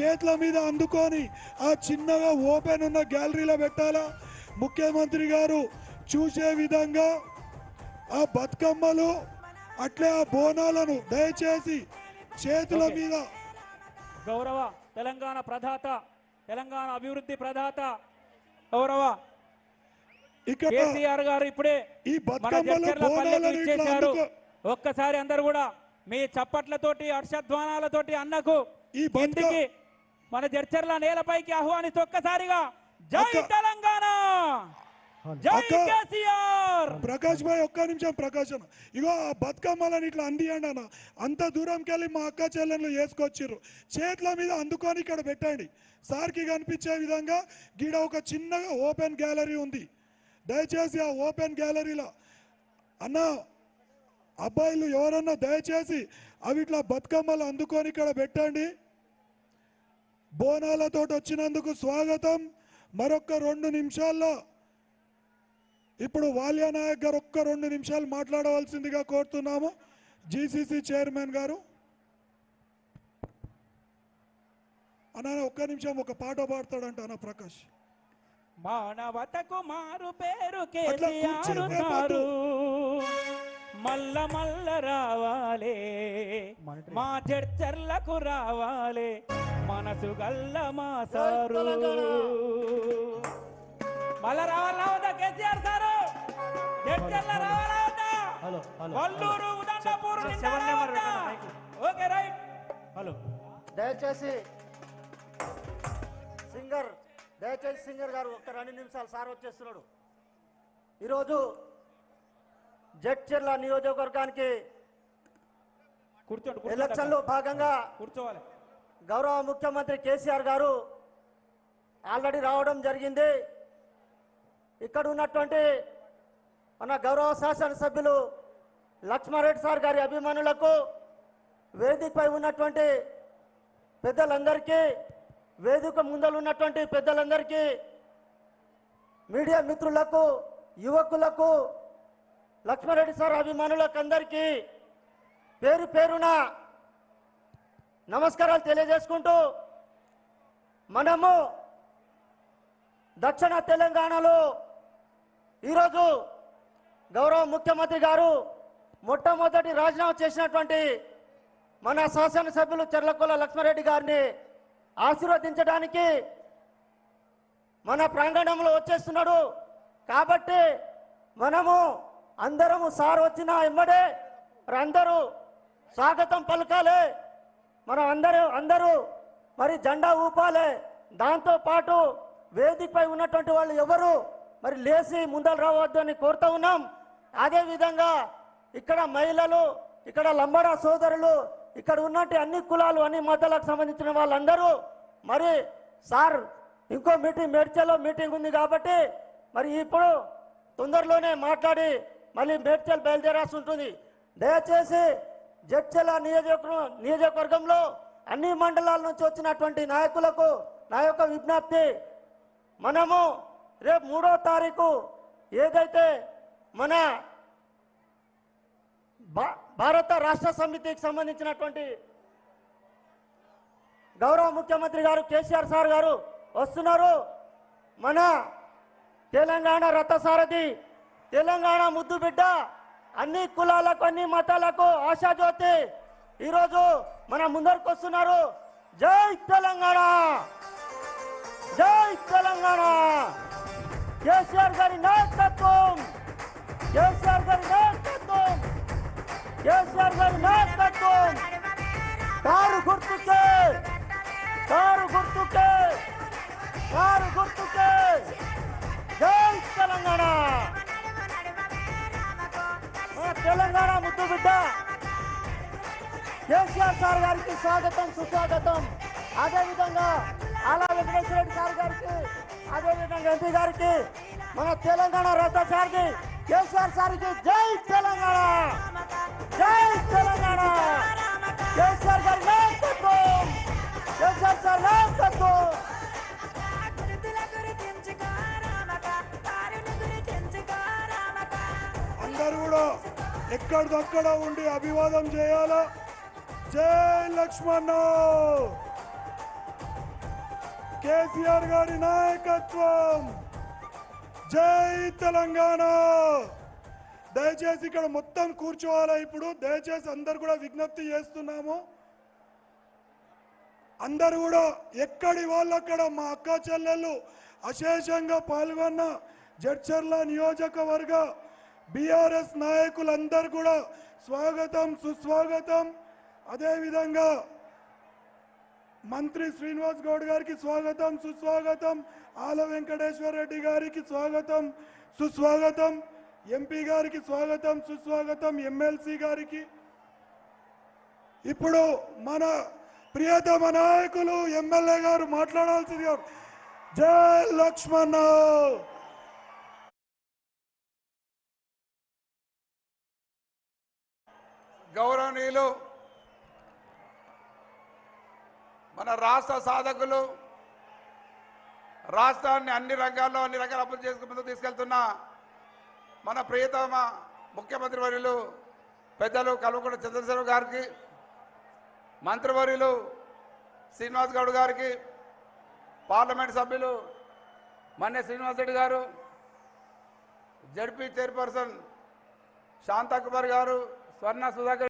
చేతుల మీద అందుకొని ఆ చిన్నగా ఓపెన్ ఉన్న గ్యాలరీలో పెట్టాలా? ముఖ్యమంత్రి గారు చూసే విధంగా ఆ బతుకమ్మలు అట్లే ఆ బోనాలను దయచేసి చేతుల. మీద. గౌరవ తెలంగాణ ప్రదాత తెలంగాణ అభివృద్ధి ప్రదాత గౌరవ కేసీఆర్ గారు ఇప్పుడే ఈ ఇచ్చేశారు. ఒక్కసారి అందరు కూడా మీ చప్పట్లతోటి హర్షధ్వానాలతోటి అన్నకు ఈ బతుక- మన జడ్చర్ల నేలపైకి ఆహ్వానిస్తూ ఒక్కసారిగా జై తెలంగాణ! ప్రకాష్ భాయ్ ఒక్క నిమిషం ప్రకాష్ అన్న. ఇగో ఆ బతుకమ్మలని ఇట్లా అందియండి అన్న. అంత దూరంకి వెళ్ళి మా అక్క చెల్లెళ్ళు వేసుకొచ్చిర్రు. చేతుల మీద అందుకొని ఇక్కడ పెట్టండి. సార్కి కనిపించే విధంగా గీడ ఒక చిన్నగా ఓపెన్ గ్యాలరీ ఉంది. దయచేసి ఆ ఓపెన్ గ్యాలరీలో అన్న అబ్బాయిలు ఎవరన్నా దయచేసి అవి ఇట్లా బతుకమ్మలు అందుకొని ఇక్కడ పెట్టండి. బోనాలతో వచ్చినందుకు స్వాగతం. మరొక రెండు నిమిషాల్లో ఇప్పుడు వాల్యా నాయక్ గారు ఒక్క రెండు నిమిషాలు మాట్లాడవలసిందిగా కోరుతున్నాము. జీసీసీ చైర్మన్ గారు. అన్న ఒక్క నిమిషం ఒక పాట పాడతాడంట అన్న ప్రకాష్? మానవతకు మారు పేరు కేసీఆర్ సారు మల్ల మల్ల రావాలే. మా చర్చర్లకు రావాలే. మనసు గల్ల మా సారు. మళ్ళా రావాలా వద్దా కేసీఆర్ సారు? చర్చర్ల రావాలా వద్దా? Valluru Udandapur. Okay right. Hello. దయచేసి సింగర్ దయచేసి సింగర్ గారు ఒక్క రెండు నిమిషాలు సార్ వచ్చేస్తున్నాడు. ఈరోజు జడ్చర్ల నియోజకవర్గానికి ఎలక్షన్లో భాగంగా కూర్చోవాలి. గౌరవ ముఖ్యమంత్రి కేసీఆర్ గారు ఆల్రెడీ రావడం జరిగింది. ఇక్కడ ఉన్నటువంటి మన గౌరవ శాసనసభ్యులు లక్ష్మారెడ్డి సార్ గారి అభిమానులకు వేదికపై ఉన్నటువంటి పెద్దలందరికీ వేదిక ముందలు ఉన్నటువంటి పెద్దలందరికీ మీడియా మిత్రులకు యువకులకు లక్ష్మారెడ్డి సార్ అభిమానులకు అందరికీ పేరు పేరున నమస్కారాలు తెలియజేసుకుంటూ మనము దక్షిణ తెలంగాణలో ఈరోజు గౌరవ ముఖ్యమంత్రి గారు మొట్టమొదటి రాజీనామా చేసినటువంటి మన శాసనసభ్యులు చెర్లకొల్ల లక్ష్మారెడ్డి గారిని ఆశీర్వదించడానికి మన ప్రాంగణంలో వచ్చేస్తున్నాడు. కాబట్టి మనము అందరము సార్ వచ్చిన ఇమ్మడే. మరి అందరూ స్వాగతం పలకాలి. మనం అందరూ అందరూ మరి జెండా ఊపాలి. దాంతో పాటు వేదికపై ఉన్నటువంటి వాళ్ళు ఎవరు? మరి లేచి ముందలు రావద్దు అని కోరుతూ ఉన్నాం. అదేవిధంగా ఇక్కడ మహిళలు ఇక్కడ లంబడా సోదరులు ఇక్కడ ఉన్నట్టు అన్ని కులాలు అన్ని మతాలకు సంబంధించిన వాళ్ళందరూ మరి సార్ ఇంకో మీటింగ్ మేడ్చల్లో మీటింగ్ ఉంది కాబట్టి మరి ఇప్పుడు తొందరలోనే మాట్లాడి మళ్ళీ మేడ్చల్ బయలుదేరాల్సి ఉంటుంది. దయచేసి జడ్చల నియోజకవర్గం నియోజకవర్గంలో అన్ని మండలాల నుంచి వచ్చినటువంటి నాయకులకు నా యొక్క విజ్ఞప్తి మనము రేపు మూడో తారీఖు ఏదైతే మన భారత రాష్ట్ర సమితికి సంబంధించినటువంటి గౌరవ ముఖ్యమంత్రి గారు కేసీఆర్ సార్ గారు వస్తున్నారు. మన తెలంగాణ రథసారథి తెలంగాణ ముద్దు బిడ్డ. అన్ని కులాలకు అన్ని మతాలకు ఆశాజ్యోతి ఈరోజు మన ముందరకు వస్తున్నారు. జై తెలంగాణ! జై తెలంగాణ! కేసీఆర్ గారి నాయకత్వం! కేసీఆర్ గారి నాయకత్వం! కేసీఆర్ గారి నాయకత్వం! కారు గుర్తుకే! కారు గుర్తుకే! కారు గుర్తుకే! జై తెలంగాణ! తెలంగాణ ముద్దు బిడ్డ. కేసీఆర్ సార్ గారికి స్వాగతం సుస్వాగతం. అదేవిధంగా ఆలా వెంకటేశ్వర రెడ్డి సార్ గారికి అదేవిధంగా ఎంపీ గారికి మన తెలంగాణ రథసారికి కేసీఆర్ సార్కి జై ఎక్కడిదక్కడ ఉండి అభివాదం చేయాలా? జై లక్ష్మణ! కేసీఆర్ గారి నాయకత్వం! జై తెలంగాణ! దయచేసి ఇక్కడ మొత్తం కూర్చోవాలా ఇప్పుడు? దయచేసి అందరు కూడా విజ్ఞప్తి చేస్తున్నాము. అందరు కూడా ఎక్కడి వాళ్ళు అక్కడ? మా అక్క చెల్లెళ్ళు అశేషంగా పాల్గొన్న జడ్చర్ల నియోజకవర్గ బీఆర్ఎస్ నాయకులందరూ కూడా స్వాగతం సుస్వాగతం. అదేవిధంగా మంత్రి శ్రీనివాస్ గౌడ్ గారికి స్వాగతం సుస్వాగతం. ఆల వెంకటేశ్వర రెడ్డి గారికి స్వాగతం సుస్వాగతం. ఎంపీ గారికి స్వాగతం సుస్వాగతం. ఎమ్మెల్సీ గారికి. ఇప్పుడు మన ప్రియతమ నాయకులు ఎమ్మెల్యే గారు మాట్లాడాల్సింది జై లక్ష్మణ గౌరవనీయులు మన రాష్ట్ర సాధకులు రాష్ట్రాన్ని అన్ని రంగాల్లో అన్ని రకాల అభివృద్ధి చేసుకుంటూ ముందుకు తీసుకెళ్తున్న మన ప్రియతమ ముఖ్యమంత్రి వర్యులు పెద్దలు కల్వకుంట చంద్రశేఖర్ గారికి మంత్రివర్యులు శ్రీనివాస్ గౌడ్ గారికి పార్లమెంట్ సభ్యులు మన్య శ్రీనివాస్ రెడ్డి గారు జడ్పీ చైర్పర్సన్ శాంతా కుమార్ గారు స్వర్ణ సుధాకర్